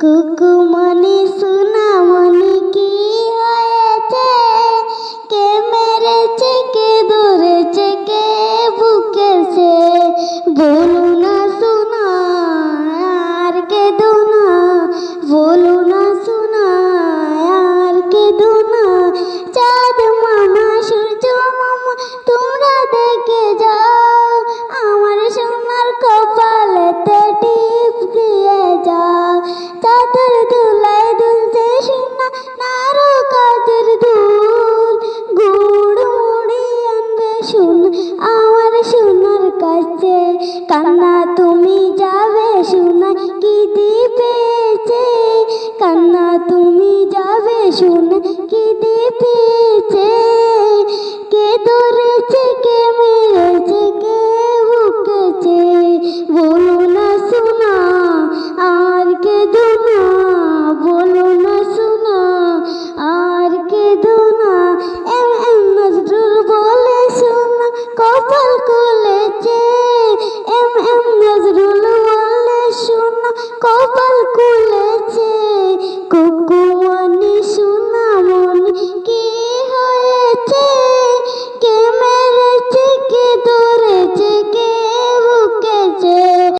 কুকু মনে সোনা মনে কি হয়েছে? কে মেরেছে, কে ধরেছে, কে বুকেছে বলো না শোনা আর কে না। বলো না শোনা আর কে না। চাঁদ মামা সূর্য মামা, তোমরা দেখে কান্না তুমি যাবে শোনায় কি দিবেছে কান্না তুমি যাবে শোনায় কি দিবেছে কে ধরেছে, কে মেরেছে, কে বুকেছে বলো না শোনা, আর কে দোনা বলো না শোনা, আর কে দোনা এম এম নজরুল বলে শোনা, কপাল কোল